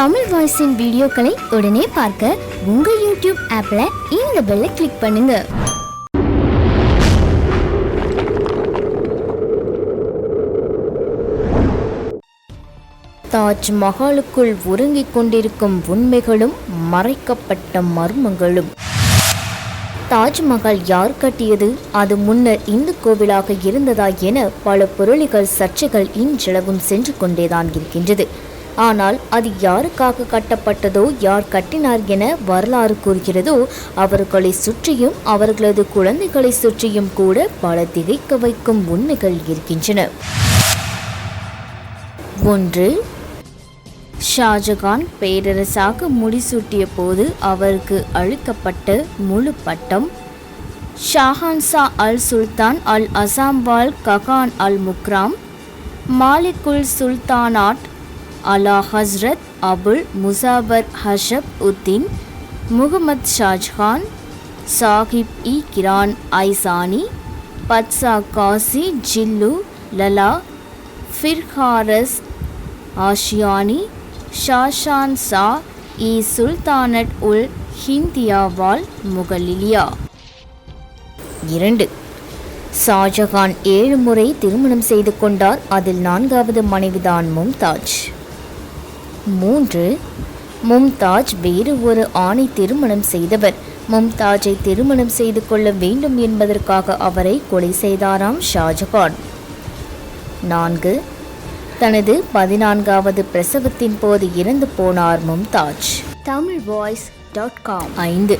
தமிழ் வாய்ஸின் வீடியோக்களை உடனே பார்க்க உங்கள் யூடியூப் ஆப்பில் இந்த பெல்லை கிளிக் பண்ணுங்க. தாஜ்மஹாலுக்குள் ஒருங்கிக் உறங்கிக் கொண்டிருக்கும் உண்மைகளும் மறைக்கப்பட்ட மர்மங்களும். தாஜ்மஹால் யார் கட்டியது? அது முன்னர் இந்து கோவிலாக இருந்ததா என பல பொருளிகள் சர்ச்சைகள் இன்றளவும் சென்று கொண்டேதான் இருக்கின்றது. ஆனால் அது யாருக்காக கட்டப்பட்டதோ யார் கட்டினார் என வரலாறு கூறுகிறதோ அவர்களை சுற்றியும் அவர்களது குழந்தைகளை சுற்றியும் கூட பல திகைக்க வைக்கும் உண்மைகள் இருக்கின்றன. ஒன்று ஷாஜகான் பேரரசாக முடிசூட்டிய போது அவருக்கு அளிக்கப்பட்ட முழு பட்டம் ஷாஹான்சா அல் சுல்தான் அல் அசாம்வால் ககான் அல் முக்ராம் மாலிகுல் சுல்தானாட் அலா ஹஸ்ரத் அபுல் முசாபர் ஹஷப் உத்தின் முகமது ஷாஜஹான் சாஹிப் இ கிரான் ஐசானி பத்சா காசி ஜில்லு லலா ஃபிர்ஹாரஸ் ஆஷியானி ஷாஷான் சா இ சுல்தானட் உல் ஹிந்தியாவால் முகலிலியா. இரண்டு. ஷாஜகான் ஏழு முறை திருமணம் செய்து கொண்டார். அதில் நான்காவது மனைவிதான் மும்தாஜ். மூன்று மும்தாஜ் வேறு ஒரு ஆணை திருமணம் செய்தவர். மும்தாஜை திருமணம் செய்து கொள்ள வேண்டும் என்பதற்காக அவரை கொலை செய்தாராம் ஷாஜகான். நான்கு தனது பதினான்காவது பிரசவத்தின் போது இறந்து போனார் Mumtaz. Tamil voice dot com. ஐந்து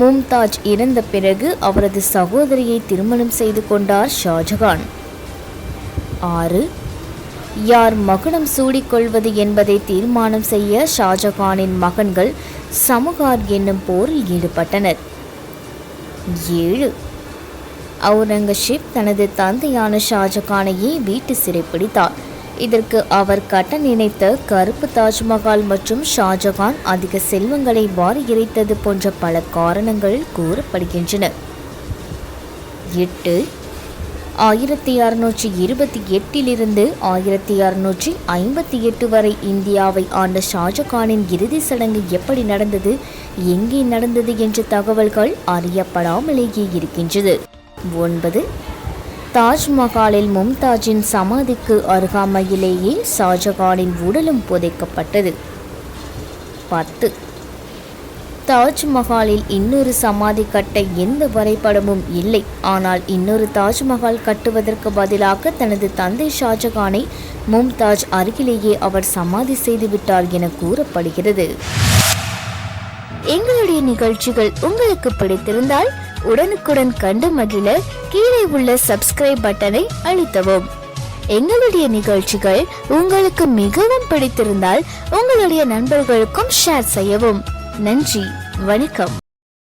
மும்தாஜ் இறந்த பிறகு அவரது சகோதரியை திருமணம் செய்து கொண்டார் ஷாஜகான். ஆறு யார் மகுடம் சூடிக்கொள்வது என்பதை தீர்மானம் செய்ய ஷாஜகானின் மகன்கள் சமுகார் என்னும் போரில் ஈடுபட்டனர். ஏழு. அவுரங்கசீப் தனது தந்தையான ஷாஜகானையே வீட்டு சிறைப்பிடித்தார் இதற்கு அவர் கட்ட நினைத்த கருப்பு தாஜ்மஹால் மற்றும் ஷாஜகான் அதிக செல்வங்களை வாரி இறைத்தது போன்ற பல காரணங்கள் கூறப்படுகின்றன. எட்டு. ஆயிரத்தி அறுநூற்றி இருபத்தி எட்டிலிருந்து ஆயிரத்தி அறுநூற்றி ஐம்பத்தி எட்டு வரை இந்தியாவை ஆண்ட ஷாஜகானின் இறுதி சடங்கு எப்படி நடந்தது எங்கே நடந்தது என்ற தகவல்கள் அறியப்படாமலேயே இருக்கின்றது. ஒன்பது தாஜ்மஹாலில் மும்தாஜின் சமாதிக்கு அருகாமையிலேயே ஷாஜகானின் உடலும் புதைக்கப்பட்டது. பத்து தாஜ்மஹாலில் இன்னொரு சமாதி கட்ட எந்த வரைபடமும் இல்லை. ஆனால் இன்னொரு தாஜ்மஹால் கட்டுவதற்கு பதிலாக தனது தந்தை ஷாஜகானை மும்தாஜ் அருகிலேயே அவர் சமாதி செய்துவிட்டார் என கூறப்படுகிறது. எங்களுடைய நிகழ்ச்சிகள் உங்களுக்கு பிடித்திருந்தால் உடனுக்குடன் கண்டு மகிழ கீழே உள்ள சப்ஸ்கிரைப் பட்டனை அழுத்தவும். எங்களுடைய நிகழ்ச்சிகள் உங்களுக்கு மிகவும் பிடித்திருந்தால் உங்களுடைய நண்பர்களுக்கும் ஷேர் செய்யவும். நன்றி வணக்கம்.